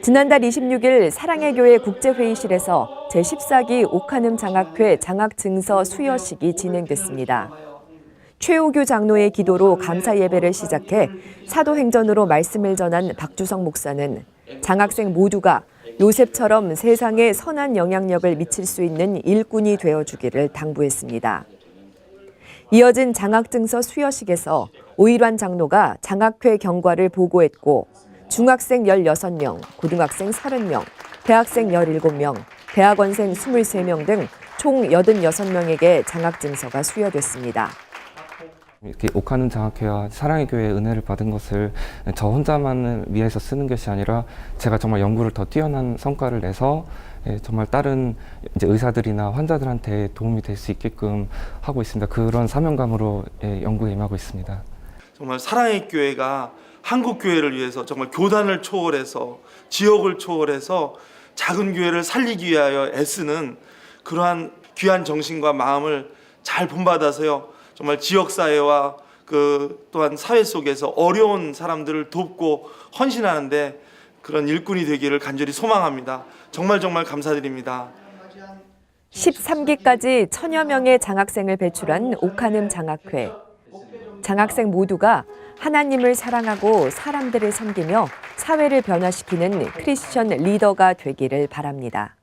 지난달 26일 사랑의 교회 국제회의실에서 제14기 옥한음 장학회 장학 증서 수여식이 진행됐습니다. 최우규 장로의 기도로 감사 예배를 시작해 사도행전으로 말씀을 전한 박주성 목사는 장학생 모두가 요셉처럼 세상에 선한 영향력을 미칠 수 있는 일꾼이 되어주기를 당부했습니다. 이어진 장학증서 수여식에서 오일환 장로가 장학회 경과를 보고했고 중학생 16명, 고등학생 30명, 대학생 17명, 대학원생 23명 등 총 86명에게 장학증서가 수여됐습니다. 이렇게 옥하는 장학회와 사랑의 교회의 은혜를 받은 것을 저 혼자만을 위해서 쓰는 것이 아니라 제가 정말 연구를 더 뛰어난 성과를 내서 예, 정말 다른 이제 의사들이나 환자들한테 도움이 될 수 있게끔 하고 있습니다. 그런 사명감으로 예, 연구에 임하고 있습니다. 정말 사랑의 교회가 한국 교회를 위해서 정말 교단을 초월해서 지역을 초월해서 작은 교회를 살리기 위하여 애쓰는 그러한 귀한 정신과 마음을 잘 본받아서요. 정말 지역 사회와 그 또한 사회 속에서 어려운 사람들을 돕고 헌신하는데 그런 일꾼이 되기를 간절히 소망합니다. 정말 정말 감사드립니다. 13기까지 천여 명의 장학생을 배출한 옥한음 장학회. 장학생 모두가 하나님을 사랑하고 사람들을 섬기며 사회를 변화시키는 크리스천 리더가 되기를 바랍니다.